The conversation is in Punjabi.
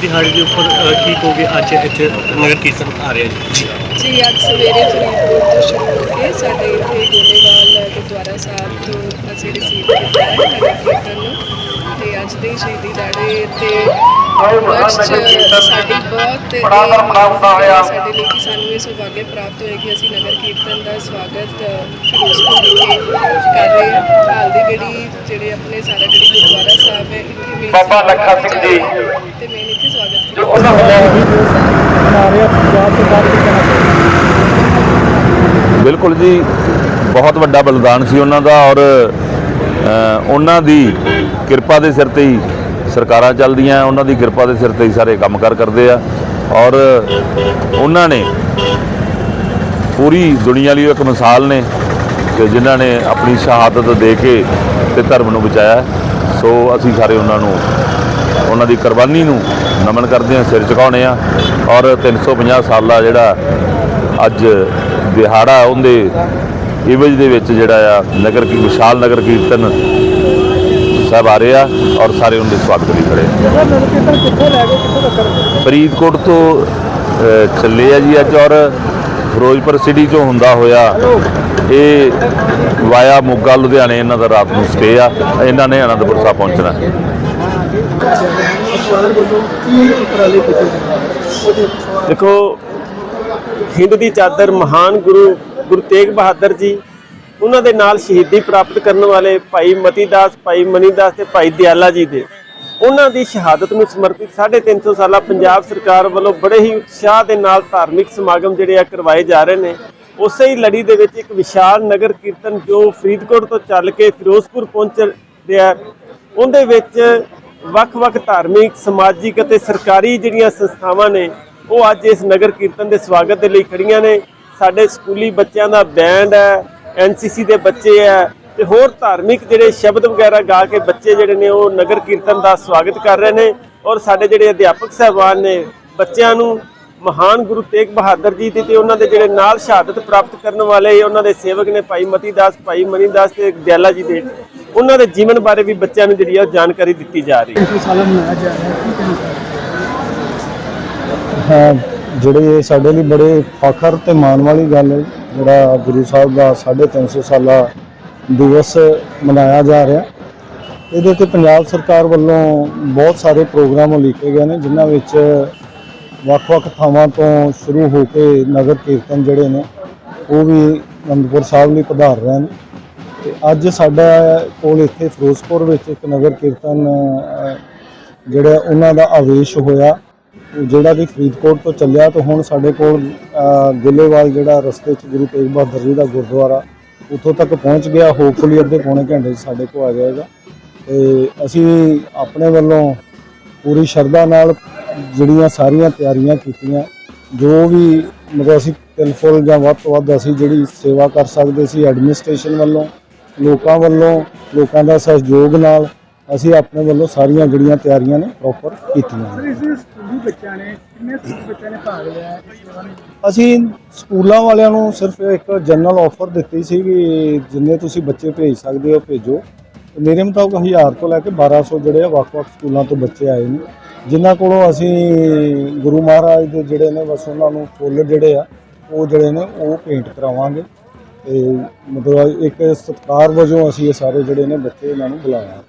ਦਿਹਾੜੀ ਦੇ ਉੱਪਰ ਅ, ਕੀ ਕਹੋਗੇ ਅੱਜ ਇੱਥੇ ਨਗਰ ਕੀਰਤਨ ਆ ਰਿਹਾ ਜੀ? ਜੀ। ਅੱਜ ਸਵੇਰੇ ਫਰੀਦਕੋਟ ਤੋਂ ਸ਼ੁਰੂ ਹੋ ਕੇ ਸਾਡੇ ਇੱਥੇ ਗੋਲੇਵਾਲ ਗੁਰਦੁਆਰਾ ਸਾਹਿਬ ਤੋਂ ਅਸੀਂ ਰਿਸੀਵ ਕੀਤਾ ਹੈ ਨਗਰ ਕੀਰਤਨ ਨੂੰ। ਤੇ ਅੱਜ ਦੇ ਸ਼ਹੀਦੀ ਦਾੜੇ ਤੇ ਵਰਸ਼ 'ਚ ਸਾਡੀ ਬਹੁਤ ਇਹ। ਸਾਡੇ ਲਈ ਕਿ ਸਾਨੂੰ ਇਹ ਸੁਭਾਗਿਆ ਪ੍ਰਾਪਤ ਹੋਇਆ ਕਿ ਅਸੀਂ ਨਗਰ ਕੀਰਤਨ ਦਾ ਸਵਾਗਤ ਅ, ਫਿਰੋਜ਼ਪੁਰ ਵਿਖੇ ਕਰ ਰਹੇ ਹਾਂ। ਹਾਲ ਦੀ ਜਿਹੜੀ ਜਿਹੜੇ ਆਪਣੇ ਸਾਰਾ ਜਿਹੜੀ ਗੁਰਦੁਆਰਾ ਸਾਹਿਬ ਹੈ ਇੱਥੇ ਮੇਨ ਬਾਬਾ ਲੱਖਾ ਸਿੰਘ ਜੀ। ਤੇ ਮੈਂ ਇੱਥੇ ਉਹਨਾਂ ਬਿਲਕੁਲ ਜੀ, ਬਹੁਤ ਵੱਡਾ ਬਲਿਦਾਨ ਸੀ ਉਹਨਾਂ ਦਾ ਔਰ ਉਹਨਾਂ ਦੀ ਕਿਰਪਾ ਦੇ ਸਿਰ ਤੇ ਹੀ ਸਰਕਾਰਾਂ ਚੱਲਦੀਆਂ, ਉਹਨਾਂ ਦੀ ਕਿਰਪਾ ਦੇ ਸਿਰ ਤੇ ਹੀ ਸਾਰੇ ਕੰਮਕਾਰ ਕਰਦੇ ਆ। ਔਰ ਉਹਨਾਂ ਨੇ ਪੂਰੀ ਦੁਨੀਆ ਲਈ ਇੱਕ ਮਿਸਾਲ ਨੇ ਕਿ ਜਿਨ੍ਹਾਂ ਨੇ ਆਪਣੀ ਸ਼ਹਾਦਤ ਦੇ ਕੇ ਤੇ ਧਰਮ ਨੂੰ ਬਚਾਇਆ। ਸੋ ਅਸੀਂ ਸਾਰੇ ਉਹਨਾਂ ਨੂੰ ਉਹਨਾਂ ਦੀ ਕੁਰਬਾਨੀ ਨੂੰ ਨਮਨ ਕਰਦੇ ਹਾਂ ਸਿਰ ਝੁਕਾਉਂਦੇ ਆ ਔਰ 350 ਸਾਲਾ ਜਿਹੜਾ ਅੱਜ ਦਿਹਾੜਾ ਉਹਦੇ ਇਵਜ ਦੇ ਵਿੱਚ ਜਿਹੜਾ ਆ ਨਗਰ ਕੀ ਵਿਸ਼ਾਲ ਨਗਰ ਕੀਰਤਨ ਸਾਹਿਬ ਆ ਰਹੇ ਆ ਔਰ ਸਾਰੇ ਉਹਨਾਂ ਦੇ ਸਵਾਗਤ ਲਈ ਖੜੇ ਫਰੀਦਕੋਟ ਤੋਂ ਚੱਲੇ ਆ ਜੀ ਅੱਜ ਔਰ ਫਿਰੋਜ਼ਪੁਰ ਸਿਟੀ ਚੋਂ ਹੁੰਦਾ ਹੋਇਆ ਇਹ ਵਾਇਆ ਮੋਗਾ ਲੁਧਿਆਣੇ ਇਹਨਾਂ ਦਾ ਰਾਤ ਨੂੰ ਸਟੇ ਆ ਇਹਨਾਂ ਨੇ ਅਨੰਦਪੁਰ ਸਾਹਿਬ ਪਹੁੰਚਣਾ। ਦੇਖੋ, ਹਿੰਦ ਦੀ ਚਾਦਰ ਮਹਾਨ ਗੁਰੂ ਗੁਰੂ ਤੇਗ ਬਹਾਦਰ ਜੀ, ਉਹਨਾਂ ਦੇ ਨਾਲ ਸ਼ਹੀਦੀ ਪ੍ਰਾਪਤ ਕਰਨ ਵਾਲੇ ਭਾਈ ਮਤੀਦਾਸ, ਭਾਈ ਮਨੀਦਾਸ ਤੇ ਭਾਈ ਦਿਆਲਾ ਜੀ ਦੇ। ਉਹਨਾਂ ਦੀ ਸ਼ਹਾਦਤ ਨੂੰ ਸਮਰਪਿਤ 350 ਸਾਲਾ ਪੰਜਾਬ ਸਰਕਾਰ ਵੱਲੋਂ ਬੜੇ ਹੀ ਉਤਸ਼ਾਹ ਦੇ ਨਾਲ ਧਾਰਮਿਕ ਸਮਾਗਮ ਜਿਹੜੇ ਆ ਕਰਵਾਏ ਜਾ ਰਹੇ ਨੇ। ਉਸੇ ਹੀ ਲੜੀ ਦੇ ਵਿੱਚ ਇੱਕ ਵਿਸ਼ਾਲ ਨਗਰ ਕੀਰਤਨ ਜੋ ਫਰੀਦਕੋਟ ਤੋਂ ਚੱਲ ਕੇ ਫਿਰੋਜ਼ਪੁਰ ਪਹੁੰਚ ਰਿਹਾ ਉਹਦੇ ਵਿੱਚ ਵੱਖ-ਵੱਖ ਧਾਰਮਿਕ, ਸਮਾਜਿਕ ਅਤੇ ਸਰਕਾਰੀ ਜਿਹੜੀਆਂ ਸੰਸਥਾਵਾਂ ਨੇ, ਉਹ ਅੱਜ ਇਸ ਨਗਰ ਕੀਰਤਨ ਦੇ ਸਵਾਗਤ ਦੇ ਲਈ ਖੜੀਆਂ ਨੇ। ਸਾਡੇ ਸਕੂਲੀ ਬੱਚਿਆਂ ਦਾ ਬੈਂਡ ਹੈ ਐਨਸੀਸੀ ਦੇ ਬੱਚੇ ਹੈ ਤੇ ਹੋਰ ਧਾਰਮਿਕ ਜਿਹੜੇ ਸ਼ਬਦ ਵਗੈਰਾ ਗਾ ਕੇ ਬੱਚੇ ਜਿਹੜੇ ਨੇ, ਉਹ ਨਗਰ ਕੀਰਤਨ ਦਾ ਸਵਾਗਤ ਕਰ ਰਹੇ ਨੇ ਔਰ ਸਾਡੇ ਜਿਹੜੇ ਅਧਿਆਪਕ ਸਹਿਬਾਨ ਨੇ, ਬੱਚਿਆਂ ਨੂੰ ਮਹਾਨ ਗੁਰੂ ਤੇਗ ਬਹਾਦਰ ਜੀ ਦੀ ਤੇ ਉਹਨਾਂ ਦੇ ਜਿਹੜੇ ਨਾਲ ਸ਼ਹਾਦਤ ਪ੍ਰਾਪਤ ਕਰਨ ਵਾਲੇ, ਉਹਨਾਂ ਦੇ ਸੇਵਕ ਨੇ ਭਾਈ ਮਤੀ ਦਾਸ, ਭਾਈ ਮਨੀਦਾਸ ਤੇ ਦਿਆਲਾ ਜੀ ਦੇ। ਉਹਨਾਂ ਦੇ ਜੀਵਨ ਬਾਰੇ ਵੀ ਬੱਚਿਆਂ ਨੂੰ ਜਿਹੜੀ ਆ ਜਾਣਕਾਰੀ ਦਿੱਤੀ ਜਾ ਰਹੀ ਹੈ। 300 ਸਾਲਾ ਮਨਾਇਆ ਜਾ ਰਿਹਾ ਹਾਂ ਜਿਹੜੇ ਇਹ ਸਾਡੇ ਲਈ ਬੜੇ ਫਖਰ ਤੇ ਮਾਣ ਵਾਲੀ ਗੱਲ ਹੈ ਜਿਹੜਾ ਗੁਰੂ ਸਾਹਿਬ ਦਾ 350 ਸਾਲਾ ਦਿਵਸ ਮਨਾਇਆ ਜਾ ਰਿਹਾ। ਇਹਦੇ ਤੇ ਪੰਜਾਬ ਸਰਕਾਰ ਵੱਲੋਂ ਬਹੁਤ ਸਾਰੇ ਪ੍ਰੋਗਰਾਮ ਉਲੀਕੇ ਗਏ ਨੇ ਜਿਨ੍ਹਾਂ ਵਿੱਚ ਵੱਖ-ਵੱਖ ਥਾਵਾਂ ਤੋਂ ਸ਼ੁਰੂ ਹੋ ਕੇ ਨਗਰ ਕੀਰਤਨ ਜਿਹੜੇ ਨੇ ਉਹ ਵੀ ਅਨੰਦਪੁਰ ਸਾਹਿਬ ਲਈ ਪਧਾਰ ਰਹੇ ਨੇ। ਤੇ ਅੱਜ ਸਾਡਾ ਕੋਲ ਇੱਥੇ ਫਿਰੋਜ਼ਪੁਰ ਵਿੱਚ ਇੱਕ ਨਗਰ ਕੀਰਤਨ ਜਿਹੜਾ ਉਹਨਾਂ ਦਾ ਆਵੇਸ਼ ਹੋਇਆ, ਜਿਹੜਾ ਕਿ ਫਰੀਦਕੋਟ ਤੋਂ ਚੱਲਿਆ ਤੇ ਹੁਣ ਸਾਡੇ ਕੋਲ ਗਿੱਲੇਵਾਲ ਜਿਹੜਾ ਰਸਤੇ 'ਚ ਗੁਰੂ ਤੇਗ ਬਹਾਦਰ ਜੀ ਦਾ ਗੁਰਦੁਆਰਾ, ਉੱਥੋਂ ਤੱਕ ਪਹੁੰਚ ਗਿਆ ਹੋਪਫੁਲੀ ਅੱਧੇ ਪੌਣੇ ਘੰਟੇ 'ਚ ਸਾਡੇ ਕੋਲ ਆ ਜਾਏਗਾ। ਤੇ ਅਸੀਂ ਆਪਣੇ ਵੱਲੋਂ ਪੂਰੀ ਸ਼ਰਧਾ ਨਾਲ ਜਿਹੜੀਆਂ ਸਾਰੀਆਂ ਤਿਆਰੀਆਂ ਕੀਤੀਆਂ, ਜੋ ਵੀ ਮਤਲਬ ਅਸੀਂ ਤਿਲਫੁਲ ਜਾਂ ਵੱਧ ਤੋਂ ਵੱਧ ਅਸੀਂ ਜਿਹੜੀ ਸੇਵਾ ਕਰ ਸਕਦੇ ਸੀ ਐਡਮਿਨਿਸਟ੍ਰੇਸ਼ਨ ਵੱਲੋਂ ਲੋਕਾਂ ਵੱਲੋਂ ਲੋਕਾਂ ਦਾ ਸਹਿਯੋਗ ਨਾਲ ਅਸੀਂ ਆਪਣੇ ਵੱਲੋਂ ਸਾਰੀਆਂ ਜਿਹੜੀਆਂ ਤਿਆਰੀਆਂ ਨੇ ਪ੍ਰੋਪਰ ਕੀਤੀਆਂ ਨੇ। ਇਸ ਸਕੂਲੀ ਬੱਚਿਆਂ ਨੇ ਕਿੰਨੇ ਸਕੂਲੀ ਬੱਚਿਆਂ ਨੇ ਭਾਗ ਲਿਆ ਇਸ ਸੇਵਾ ਵਿੱਚ ਅਸੀਂ ਸਕੂਲਾਂ ਵਾਲਿਆਂ ਨੂੰ ਸਿਰਫ ਇੱਕ ਜਨਰਲ ਆਫਰ ਦਿੱਤੀ ਸੀ ਵੀ ਜਿੰਨੇ ਤੁਸੀਂ ਬੱਚੇ ਭੇਜ ਸਕਦੇ ਹੋ ਭੇਜੋ। ਮੇਰੇ ਮੁਤਾਬਕ 1000 ਤੋਂ ਲੈ ਕੇ 1200 ਜਿਹੜੇ ਆ ਵੱਖ-ਵੱਖ ਸਕੂਲਾਂ ਤੋਂ ਬੱਚੇ ਆਏ ਨੇ। ਜਿਨ੍ਹਾਂ ਕੋਲੋਂ ਅਸੀਂ ਗੁਰੂ ਮਹਾਰਾਜ ਦੇ ਜਿਹੜੇ ਨੇ ਬਸ ਉਹਨਾਂ ਨੂੰ ਫੁੱਲ ਜਿਹੜੇ ਆ ਉਹ ਜਿਹੜੇ ਨੇ ਉਹ ਪੇਂਟ ਕਰਾਵਾਂਗੇ। ਤੇ ਮਤਲਬ ਇੱਕ ਸਤਿਕਾਰ ਵਜੋਂ ਅਸੀਂ ਇਹ ਸਾਰੇ ਜਿਹੜੇ ਨੇ ਬੱਚੇ ਇਹਨਾਂ ਨੂੰ ਬੁਲਾਇਆ।